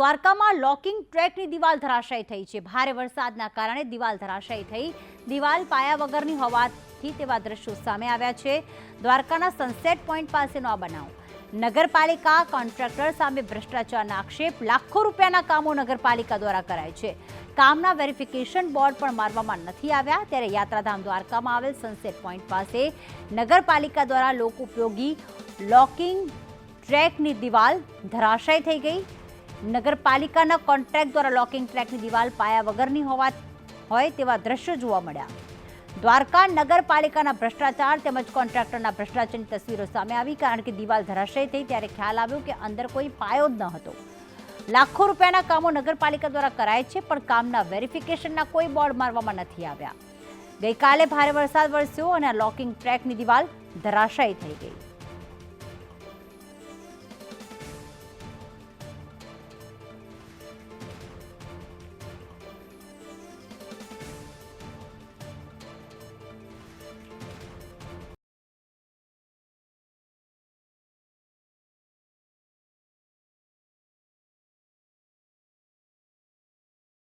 દ્વારકામાં લોકિંગ ટ્રેકની દિવાલ ધરાશાયી થઈ છે. ભારે વરસાદના કારણે દિવાલ ધરાશાયી થઈ. દિવાલ પાયા વગરની હોવાથી તેવા દ્રશ્યો સામે આવ્યા છે. દ્વારકાના સનસેટ પોઈન્ટ પાસેનો આ બનાવ. નગરપાલિકા કોન્ટ્રાક્ટર સામે ભ્રષ્ટાચારના આક્ષેપ લાખો રૂપિયાના કામો નગરપાલિકા દ્વારા કરાય છે. કામના વેરિફિકેશન બોર્ડ પણ મારવામાં નથી આવ્યા. ત્યારે યાત્રાધામ દ્વારકામાં આવેલ સનસેટ પોઈન્ટ પાસે નગરપાલિકા દ્વારા લોક ઉપયોગી લોકિંગ ટ્રેકની દિવાલ ધરાશાયી થઈ ગઈ. નગરપાલિકાના કોન્ટ્રાક્ટ દ્વારા લોકિંગ ટ્રેકની દિવાલ પાયા વગરની હોવા હોય તેવા દ્રશ્યો જોવા મળ્યા. દ્વારકા નગરપાલિકાના ભ્રષ્ટાચાર તેમજ કોન્ટ્રાક્ટરના ભ્રષ્ટાચારની તસવીરો સામે આવી કારણ કે દિવાલ ધરાશય થઈ ત્યારે ખ્યાલ આવ્યો કે અંદર કોઈ પાયો જ ન હતો. લાખો રૂપિયાના કામો નગરપાલિકા દ્વારા કરાય છે પણ કામના વેરિફિકેશનના કોઈ બોર્ડ મારવામાં નથી આવ્યા. ગઈકાલે ભારે વરસાદ વરસ્યો અને લોકિંગ ટ્રેકની દિવાલ ધરાશય થઈ ગઈ.